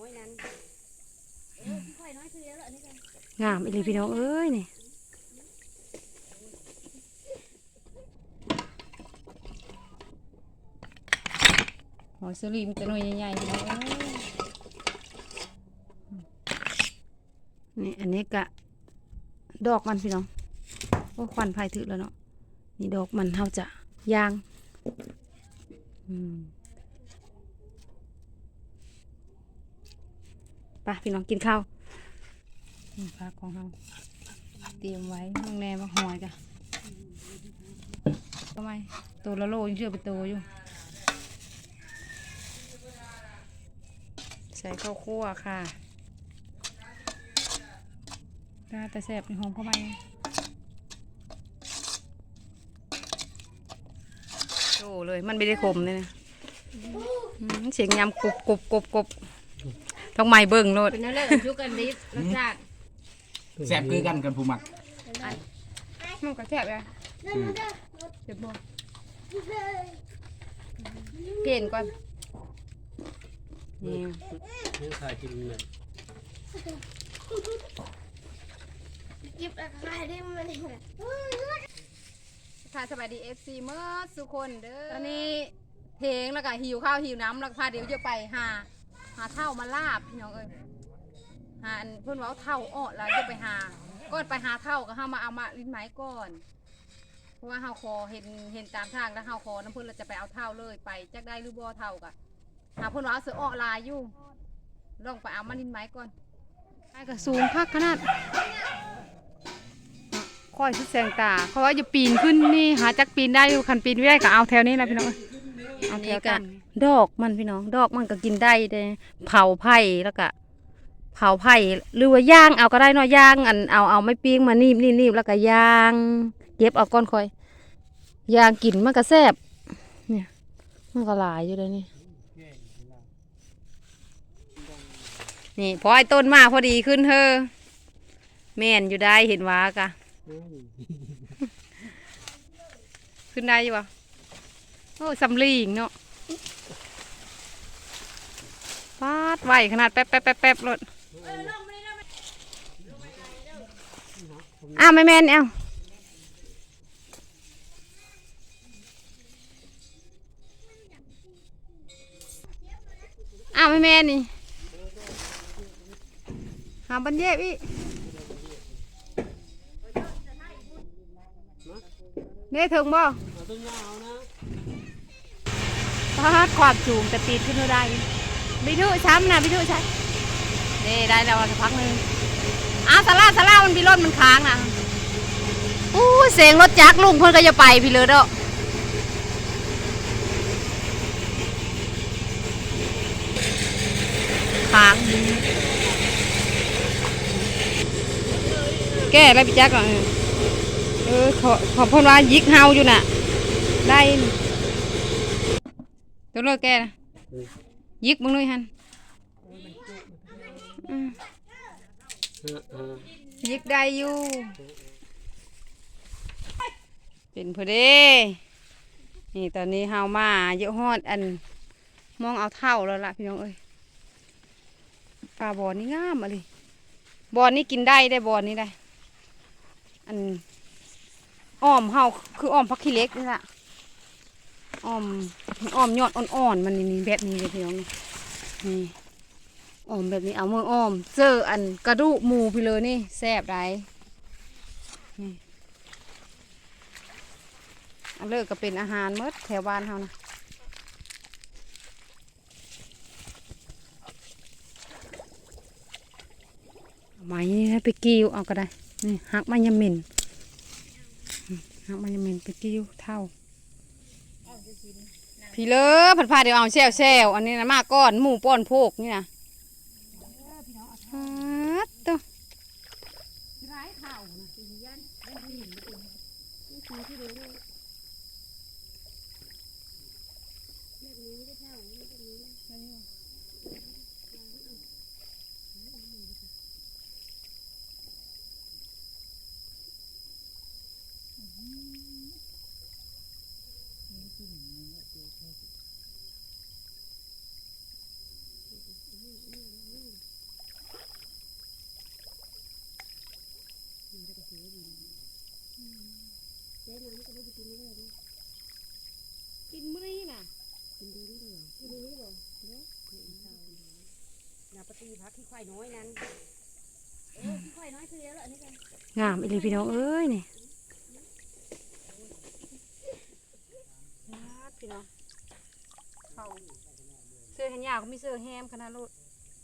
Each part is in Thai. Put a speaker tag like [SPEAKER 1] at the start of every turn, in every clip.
[SPEAKER 1] น้ยนั้นเออค่อยน้อยคือแล้วอันนี้กัน
[SPEAKER 2] งามอีหลีพี่น้องเอ้ยนี่หอยสลิมจะหน่วยใหญ่ๆพี่น้องเอ้ยนี่อันนี้กะ ดอกมันพี่น้องโอ้ควันไผ่ถึกแล้วเนาะนี่ดอกมันเฮาจะยาง อืม ไปพี่น้องกินข้าวนี่พักของเฮาเตรียมไว้น้องแน่มาหอยจ้ะทำไมตัวละโลยังเชื่อเป็นตัวอยู่ ใส่ข้าวคั่วค่ะน่าแต่แสบในหอมเข้าไปโอ้เลยมันไม่ได้ขมเลยนะเสียงยำกรุบกรุบกรุบกรุบ ต้องไม่เบิ่งโลด
[SPEAKER 1] เป็นนั่นแหละชุกกันดิรสชาติ
[SPEAKER 3] แซ่บคือกันกันผู้มัก
[SPEAKER 2] มันก็แสบเลยเดี๋ยวบอกเปลี่ยนก่อนนี่
[SPEAKER 4] นี่ขายกินเลย
[SPEAKER 1] ยิบอะไรได้มันเอง
[SPEAKER 2] ค่ะสวัสดีเอฟซีเมื่อสุคนเด้อตอนนี้เพลงแล้วก็หิวข้าวหิวน้ำแล้วก็พาเดี๋ยวจะไปหา หาเท่ามาลาบพี่น้องเอ้ยหาอันเพื่อนว่าเท่าอ้อแล้วจะไปหาก่อนไปหาเท่าก็ห้ามาเอามาลิ้นไม้ก่อนเพราะว่าเฮาคอเห็นเห็นตามทางแล้วเฮาคอน้ำเพื่อนเราจะไปเอาเท่าเลยไปจักได้หรือบ่เท่ากะหาเพื่อนว่าเสืออ้อลายอยู่ลองไปเอามาลิ้นไม้ก่อนไอ้ก็สูงพักขนาดค่อยสุดแสงตาเขาว่าจะปีนขึ้นนี่หาจักปีนได้อยู่คันปีนไม่ได้ก็เอาแถวนี้แหละพี่น้องเอาแถวกัน ดอกมันพี่น้องดอกมันก็กินได้เด้เผาไผ่แล้วก็เผาไผ่หรือว่าย่างเอาก็ได้เนาะย่างอันเอาเอาไม่ปิ้งมานีบนีบนีบแล้วก็ย่างเก็บเอาก้อนคอยย่างกินมันก็แซ่บเนี่ยมันก็หลายอยู่เลยนี่นี่พอไอ้ต้นมาพอดีขึ้นเธอแม่นอยู่ได้เห็นว่ากะขึ้นได้อยู่ปะโอ้สำลีงเนาะ ดไหวขนาดแป๊บแป๊บแป๊บแป๊บรถอ้าวไม่แม่นเอ้าอ้าวไม่แม่นนี่หาบันเย็บอีเนี่ยถึงบ่
[SPEAKER 4] เอาต้นยาวนะ
[SPEAKER 2] พาดความสูงแต่ปีนขึ้นไม่ได้ บิทุช้ำนะบิทุใช่นี่ได้แล้วสักพักหนึ่งอ้าวสาราสารามันมีรถมันค้างนะอู้เสียงรถจักรลุงเพิ่นก็จะไปพี่เลยเด้อค้างแก้อะไรพี่แจักรอเออขอขอเพ่นว่ายิกเฮาอยู่น่ะ ได้ตัวเลิกแกนะ ยิกมึงด้วยฮันอืม
[SPEAKER 4] เออเออ
[SPEAKER 2] ยิกได้อยู่ เป็นพอดีนี่ตอนนี้เฮามาเยอะฮอดอันมองเอาเท่าแล้วล่ะพี่น้องเอ้ยปลาบอนนี่งามอะไรบอนนี่กินได้ได้บอนนี่ได้ อันอ้อมเฮาคืออ้อมพักขี้เหล็กนี่ล่ะ อ้อมอ้อมยอดอ่อนๆมันนี่แบบนี้เลยพี่น้องนี่นี่อ้อมแบบนี้เอามืออ้อมเจออันกระดูกหมูพี่เลยนี่แซ่บไรนี่อันเลิกก็เป็นอาหารเมดแถวบ้านเฮานะไม้นี่ไปกิ้วเอาก็ได้นี่หักมันยำเหม็นหักมันยำเหม็นไปกิ้วเท่า พี่เลอผัดผ้าเดี๋ยวเอาแซวแซวอันนี้นะมาก้อนหมูป้อนโพกนี่นะ
[SPEAKER 1] ขี้ควายน้อยนั้นเออขี้ควายน้อยคือแล้วอันนี้กัน
[SPEAKER 2] งามอีหลีพี่น้องเอ้ยนี่พี่น้องเขาเสื้อแขนยาวเขามีเสื้อแฮมขนาดลูก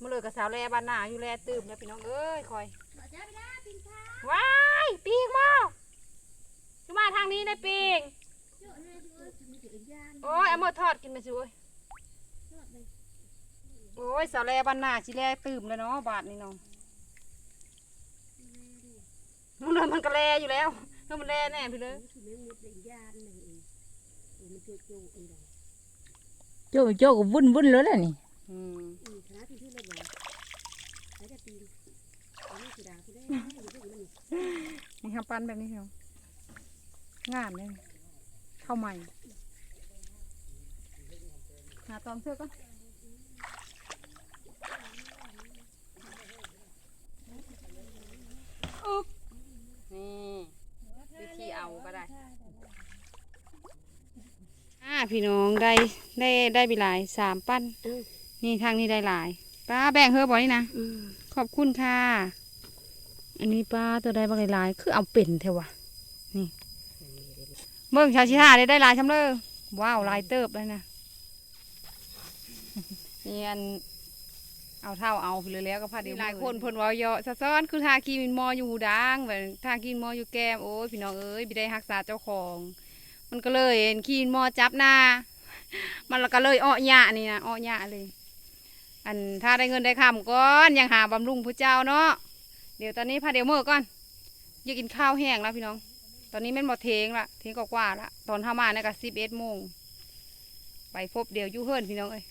[SPEAKER 2] มาเลยกับสาวแลบ้านหนาอยู่แลตื่มแล้วพี่น้องเอ้ยคอย
[SPEAKER 1] บอกจ้าไปนะปิงฟ้า
[SPEAKER 2] ว้ายปีกมาคือมาทางนี้นะปีก
[SPEAKER 1] เยอะเลยดูมีแต่อีกอย่าง
[SPEAKER 2] โอ้ยเอามาทอดกินไปสิเว้ย
[SPEAKER 1] ยอดเลย
[SPEAKER 2] โอ้ยสาวแลบ้านหนาสิแลตื่มแล้วเนาะบาทนี่น้องมันเลยมันก็แลอยู่แล้วแล้วมันแลแน่พี่เลย
[SPEAKER 1] คือไม่มุดเลยอีกอย่างหนึ่งเองเออมันโจโจเองดอก
[SPEAKER 5] โจ้โจ้ก็วุ่นวุ่นแล้วล่ะนี่
[SPEAKER 2] อืม
[SPEAKER 1] อืมคณะที่ที่เราบอกใช้แต่ปีนอันนี้สีดาคุณได้อยู่ตรงนี้
[SPEAKER 2] นี่ครับปั้นแบบนี้พี่น้องงามเลยเข้าใหม่หาตอมเสื้อก่อนอึ๊บนี่วิธีเอาก็ได้อ่า พี่น้องได้ได้ได้ไปหลายสามปั้น นี่ทางนี้ได้หลายป้าแบ่งเฮอบ่นี่นะ
[SPEAKER 1] อืม
[SPEAKER 2] ขอบคุณค่ะ อันนี้ป้าตัวได้บางหลายๆคือเอาเป็นเทวะนี่เบิ่งชาวชิท่าได้ได้หลายชำเลยว้าวหลายเติบเลยนะนี่อันเอาเท่าเอาไปเลยแล้วก็พาเดียวหลายคนเพิ่นเว่าเยอะสะซ้อนคือทากีมินมออยู่หูดังแบบทากีนมออยู่แก้มโอ้ยพี่น้องเอ้ยไม่ได้รักษาเจ้าของ มันก็เลยเห็นกีนมอจับหน้า มันก็เลยอ้อหยะนี่นะอ้อหยะเลย อันถ้าได้เงินได้คำก่อนยังหาบำรุงพระเจ้าเนาะเดี๋ยวตอนนี้พาเดี๋ยวเมื่อก่อนอยากกินข้าวแห้งแล้วพี่น้อง ตอนนี้แม่นบ่เทงละเทงกว่าละตอนเข้ามาเนี่ยก็สิบเอ็ดโมงไปพบเดี๋ยวยู่เฮิรนพี่น้องเอ้ย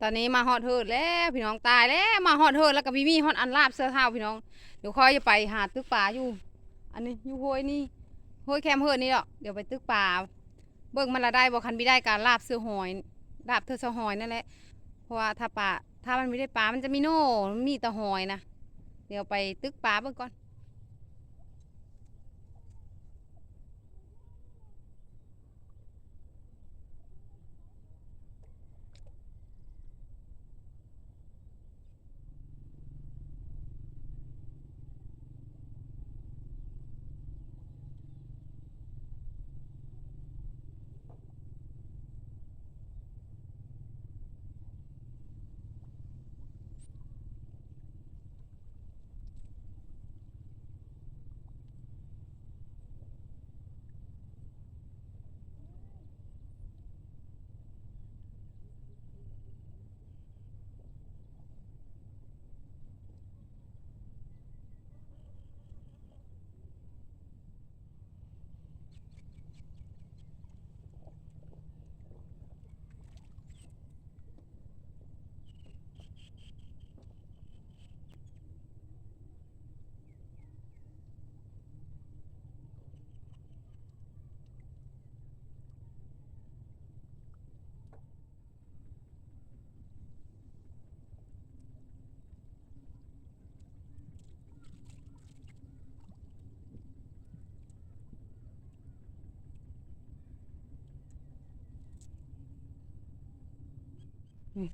[SPEAKER 2] ตอนนี้มาฮอดเฮิรนแล้วพี่น้องตายแล้วมาฮอดเฮิรนแล้วก็มีมีฮอดอันลาบเสื้อเท้าพี่น้องเดี๋ยวค่อยจะไปหาตึกป่าอยู่ อันนี้อยู่ห้วยนี่ ห้วยแคมเฮิรนนี่หรอกเดี๋ยวไปตึกป่า เบิ่งมันละได้บ่คันไม่ได้การลาบเสือหอยดาบเธอสะหอยนั่นแหละเพราะว่าถ้าป่าถ้ามันไม่ได้ป่ามันจะมีโน่มีตะหอยนะเดี๋ยวไปตึกป่าเบิ่งก่อน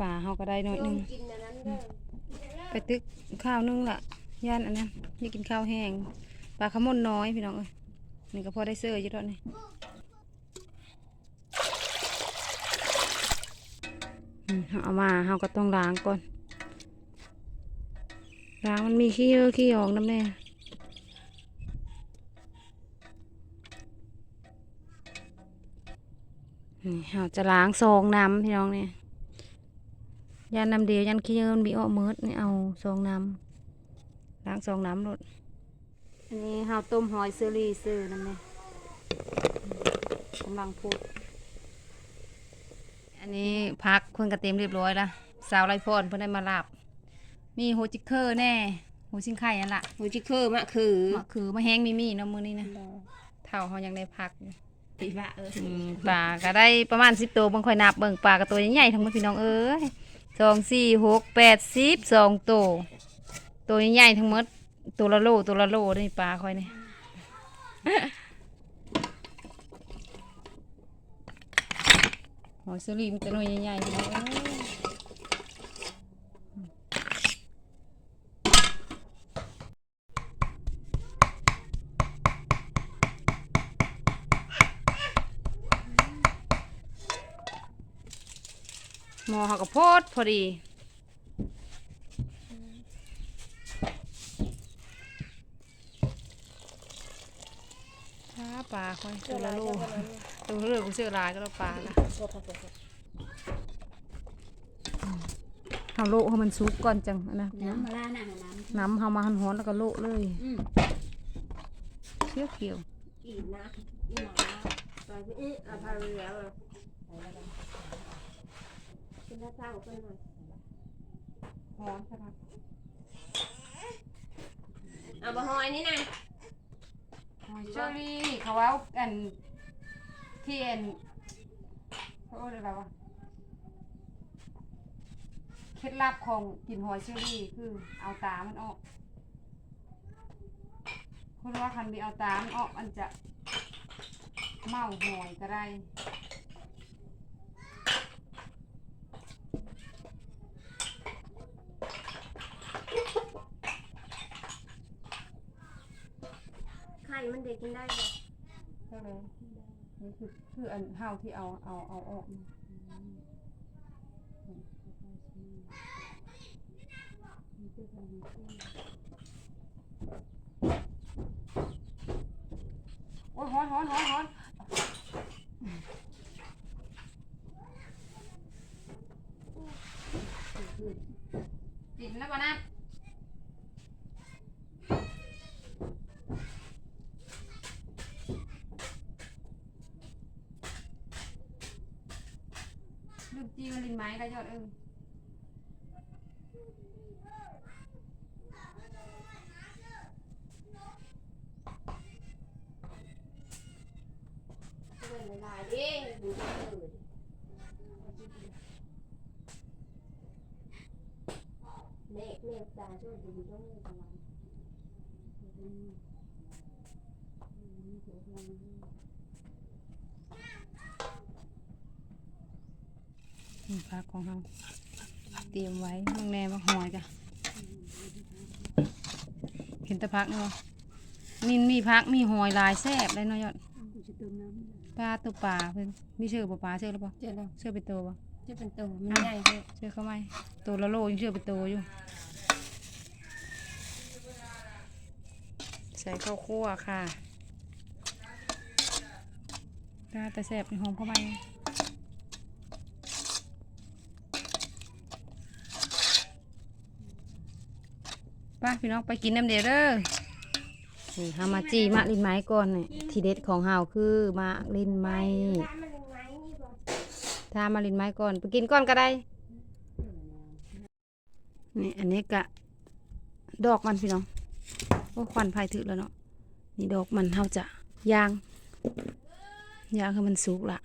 [SPEAKER 2] ปลาเขาก็ได้หน่อยหนึง
[SPEAKER 1] กินอันนั้นเด้อ
[SPEAKER 2] ไปตึกข้าวนึงละย่านอันนั้นนี่กินข้าวแห้งปลาขมนน้อยพี่น้องเอ้ยนี่ก็พอได้เสื้ออยู่แล้วนี่อืมเอามาเราก็ต้องล้างก่อนล้างมันมีขี้เยอะขี้ออกน้ำแน่นี่เราจะล้างซองน้ำพี่น้องเนี่ย ยันน้ำเดียวยันขี้เยอะมันมีอ้อมืดนี่เอาซองน้ำล้างซองน้ำรดอันนี้เราต้มหอยเซอรี่ซื้อนั่นเองกำลังพูด อันนี้พักคนกระเต็มเรียบร้อยละสาวไรพรเพิ่นได้มาลาบ มีโฮจิเคอร์แน่โฮชิงไข่นั่นละ
[SPEAKER 1] หูจิคือมะคือ
[SPEAKER 2] มะคือมาแห้งมีมีเนาะมื้อนี้นะเท่าเขายังได้พักอยู่
[SPEAKER 1] ตีบะเออ
[SPEAKER 2] อืมปลาก็ได้ประมาณสิบตัวบางค่อยนับเบิ่งปลากับตัวใหญ่ๆทั้งหมดพี่น้องเอ้ย สองสี่หกแปดสิบสองตัวตัวใหญ่ๆทั้งหมดตัวละโลตัวละโลนี่ปลาค่อยนี่หอยสลีมนจะน้อยใหญ่ๆพี่น้องเอ้ย อเขาก็โพดพอดีช้าปลาค่อยตัวละโลตัวเรื่องกูเชื่อหลายก็แล้วปลาละเอาโลให้มันสุกก่อนจังอันนะ
[SPEAKER 1] น้ำมาล่าหน้าน้ำ
[SPEAKER 2] น้ำเฮามาหันหอนแล้วก็โละเลย
[SPEAKER 1] อืม
[SPEAKER 2] เชี่ยวเขียว
[SPEAKER 1] อีกนะอีหมาไปพี่อีอาพาไปแล้วเหรอ เป็นหน้าเศร้าไปหน่อย
[SPEAKER 2] หอนขนาด
[SPEAKER 1] เอาบะฮอยนี่นะ
[SPEAKER 2] เชอรี่เขาเอาอันเทียนเขาเรียกอะไรวะเคล็ดลับของกินหอยเชอรี่คือเอาตามันออกคุณว่าคันมีเอาตามันออกมันจะเมาหอยก็ได้
[SPEAKER 1] มันเด็กกินได้ปะ
[SPEAKER 2] ก็เลยนี่คือคืออันเฮาที่เอาเอาเอาออกมาโอ้ยหอนหอนหอนหอนกินแล้วปะนะลู กจีมันลินไม้ได้ยอดเอิง
[SPEAKER 1] เงินละลายดิดูได้เลยเมฆเมฆตาช่วยดูด้วยประมาณ
[SPEAKER 2] นี่ พักของเราเตรียมไว้น้องแนมาหอยจ้ะเห็นแตะพักเนาะมีมีพักมีหอยหลายแซ่บเลยเนาะยอดปลาตัวปลาเพิ่นมีเชื่อบ่ปลาเชื่อหรือเปล่า
[SPEAKER 1] เจอแล้ว
[SPEAKER 2] เชื่อไปตัวบ่
[SPEAKER 1] จะเป็นตัวมันใหญ่เลย
[SPEAKER 2] เชื่อเข้าไหมตัวละโลยังเชื่อไปตัวอยู่ใส่ข้าวคั่วค่ะตาแต่แซ่บในหอมเข้าไปไป้าพี่น้องไปกินน้ำเดียวเด้อนี่ฮามาจีมะลินไม้ก่อนเนี่ยทีเด็ดของเฮาคือมะลินไม้
[SPEAKER 1] ร้านมันเป็นไม้นี่บ่
[SPEAKER 2] ถ้ามาลินไม้ก่อนไปกินก่อนก็ได้นี่อันนี้กะดอกมันพี่น้องโอ้ควันไฟถึกแล้วเนาะนี่ดอกมันเฮาจะย่างย่างให้มันสุกละ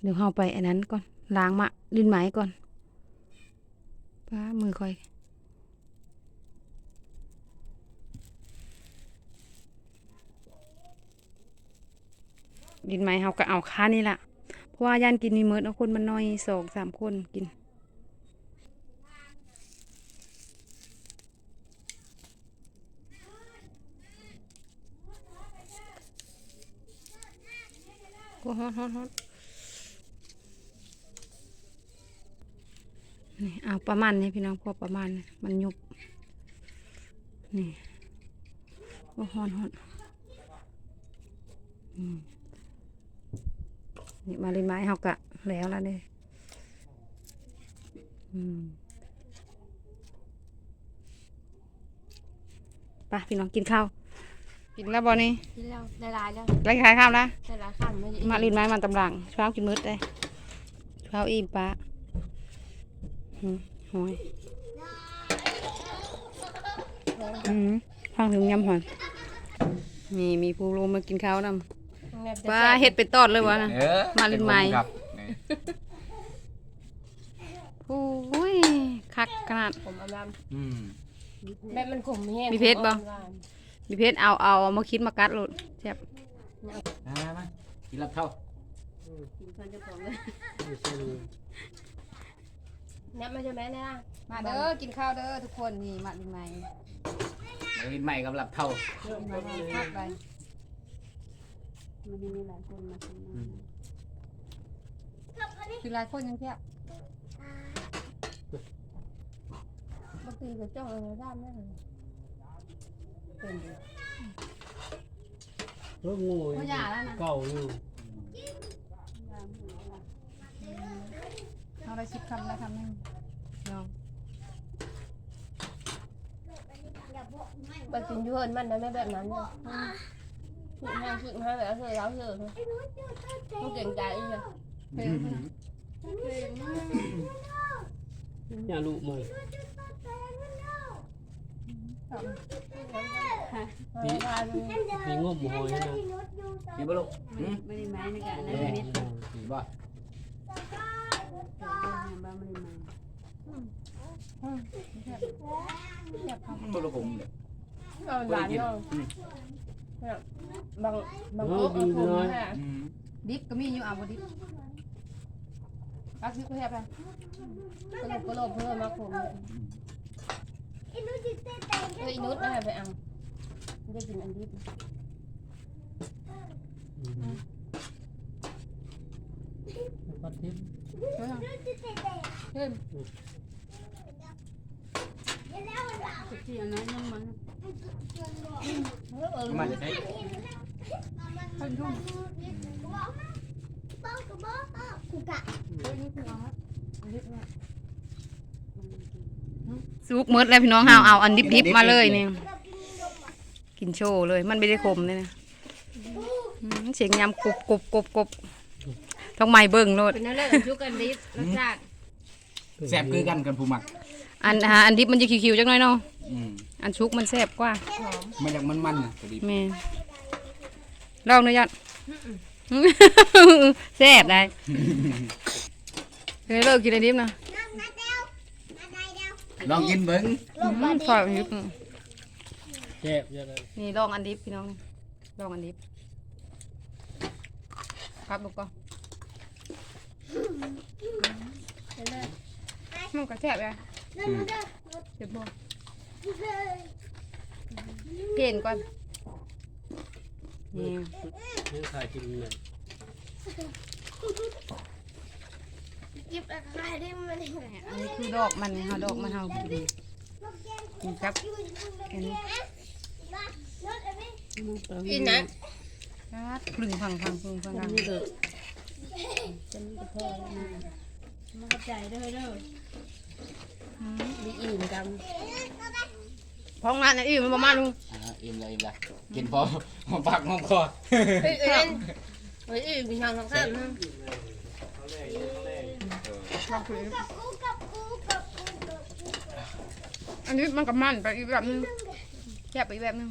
[SPEAKER 2] เดี๋ยวเฮาไปอันนั้นก่อนล้างมะลินไม้ก่อนป้ามือคอย ลินไหมเฮาก็เอาค่านี่ละเพราะว่าย่านกินมีเมิดเอาคนมันน้อยสองสามคนกินโอ้ฮอนฮอนฮอนนี่เอาประมาณนี้พี่น้องพอประมาณมันยุบ นี่โอ้ฮอนฮอนอืม นี่มาลินไม้เฮากะแล้วแล้วเด้อืมไปพี่น้องกินข้าวกินแล้วบอนี่
[SPEAKER 1] กินแล้วได้ลายแล้ว
[SPEAKER 2] ไล่ขายข้าวแล้ว
[SPEAKER 1] ได้ลายข้ามไม่
[SPEAKER 2] มาลินไม้มันตำลังเช้ากินมืดเลยเช้าอิ่มปะอืมหอยอืมฟังถึงยำหอยมีมีผู้ลงมากินข้าวนำปลาเห็ดไปตอดเลยวะนะ
[SPEAKER 3] เออ
[SPEAKER 2] มาลินไม้
[SPEAKER 3] ครับนี่
[SPEAKER 2] โอ้ยคักขนาด
[SPEAKER 1] ผมเอามา
[SPEAKER 3] อืม
[SPEAKER 1] แม่มันขมแห้ง
[SPEAKER 2] มีเพชรบ่มีเพชรเอาเอาเอามาคิดมากัดโลดแซ่บ
[SPEAKER 3] มามามากินรับเท่า
[SPEAKER 1] กินคนเจ้าของเลย
[SPEAKER 4] ไม่ใช่เลย
[SPEAKER 1] นับมาจะแม่เนี่ย
[SPEAKER 2] มาเด้อกินข้าวเด้อทุกคนนี่มาลินไม้
[SPEAKER 3] มาลินใหม่กับรับเท่า
[SPEAKER 2] มาคักไป
[SPEAKER 1] มันมีหลายคนมาซื้
[SPEAKER 3] อนนี้
[SPEAKER 2] คือหลายคนยังแค่บา
[SPEAKER 1] งทีก็เจ้าเออด้านนั่นเลยเป็นยเรื่
[SPEAKER 4] องูอย่าแล้เก่าอยู่
[SPEAKER 2] เอาไปชิบคำแล้วคำหนึงยอง
[SPEAKER 1] อย่าบอกไม่ มันกินเย
[SPEAKER 4] อะมันนะ
[SPEAKER 1] ไม่แบบนั้
[SPEAKER 3] น
[SPEAKER 1] นะ ม็ด
[SPEAKER 3] กินบ่
[SPEAKER 1] บ้าไม่ได้ไม้
[SPEAKER 3] มันบ่ลูกผมเด้อ
[SPEAKER 1] เอาห
[SPEAKER 3] บ่
[SPEAKER 1] ลา
[SPEAKER 3] ได้
[SPEAKER 1] น
[SPEAKER 3] กิน
[SPEAKER 1] น้ บางบางโต๊ะเอาผมให้
[SPEAKER 3] อืม
[SPEAKER 2] ดิบก็มีอยู่เอาบ่ดิบรักซิบก็แทบไป
[SPEAKER 1] ก็ลบก็ลบเพิ่มมาผมเฮ้ยนุชนะไปเอาจะกินอันนี้
[SPEAKER 4] ปัดทิพย์
[SPEAKER 2] เพิ่นเพิ่น
[SPEAKER 1] ที่อันนั้นยังมัน
[SPEAKER 3] เอา มาจะใช้
[SPEAKER 2] เพิ่นทุ่งสุกหมดแล้วพี่น้องเฮาเอาอันดิบๆมาเลยนี่กินโชว์เลย มันไม่ได้ขมเลยนะอืมเสียงยำกรุบกรุบกรุบกรุบต้องไม่เบิ่งโลด
[SPEAKER 1] เป็นนั่นแหละชุกกันดิบรสชาติ
[SPEAKER 3] แซ่บคือกันกันผู้มัก
[SPEAKER 2] อันหาอันดิบมันจะคิวๆจักหน่อยเนาะ
[SPEAKER 3] อืม
[SPEAKER 2] อันชุกมันแซ่บกว่า
[SPEAKER 3] มันอยากมันๆน่ะพอดี
[SPEAKER 2] แม่นลองหน่อยยัดแซ่บได้เคยเลิกกินอันดิบนะ
[SPEAKER 3] ลองกินเบิ่ง
[SPEAKER 2] อืมชอบอันดิบอืม
[SPEAKER 4] แจ็บจะเลย
[SPEAKER 2] นี่ลองอันดิบพี่น้องนี่ลองอันดิบครับลูกก็มันก็แซ่บเลยเจ็บบ่ เก่งก่อนนี่
[SPEAKER 4] นี่ขายกินเลย
[SPEAKER 2] อันนี้คือดอกมันเฮาดอกมันเฮานี่ครับอันนี้
[SPEAKER 1] กินนะ
[SPEAKER 2] ครับคลึงพังพังคลึงพังพัง
[SPEAKER 1] นี่เด้อจะมีกระเพาะนะมาเข้าใจเด้อเด้อ
[SPEAKER 2] อืม
[SPEAKER 1] มีอิ่มกัน
[SPEAKER 2] พองงานอันอื่นมันบ่มาลุง
[SPEAKER 3] อ่าอิ่มเลยอิ่มเลยกินพอหอมปากหอมคอ
[SPEAKER 1] เฮ้ยเอ็นเฮ้ยอิ่มมีทางข้างๆนะ
[SPEAKER 2] อันนี้มันก็มันไปอีกแบบนึงแซ่บไปอีกแบบนึง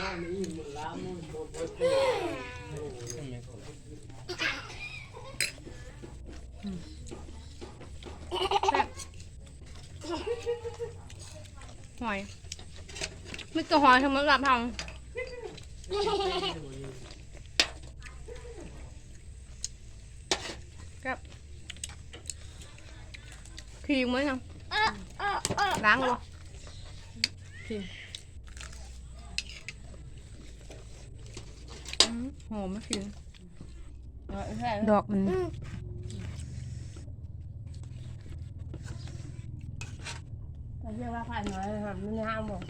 [SPEAKER 4] ล้างนี่มันล้างมัน หมดไป
[SPEAKER 2] หอยไม่ตัวหอยทั้งหมดรับทางกับขีงไหมนะล้างเลยขีงอืมหอมไหมขีง
[SPEAKER 1] ใช่
[SPEAKER 2] ดอกมัน
[SPEAKER 1] เรียกว่าผ่านน้อยค่ะมันห้ามบอก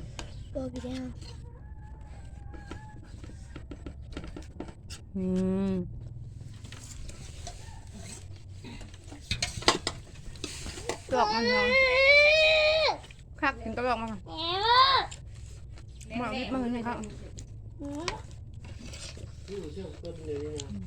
[SPEAKER 2] อืมดอกมันหอมครับกินกระดอกมันค่ะหมาวิบมันเลยครับ
[SPEAKER 4] นี่เชื่อต้นเลยนะ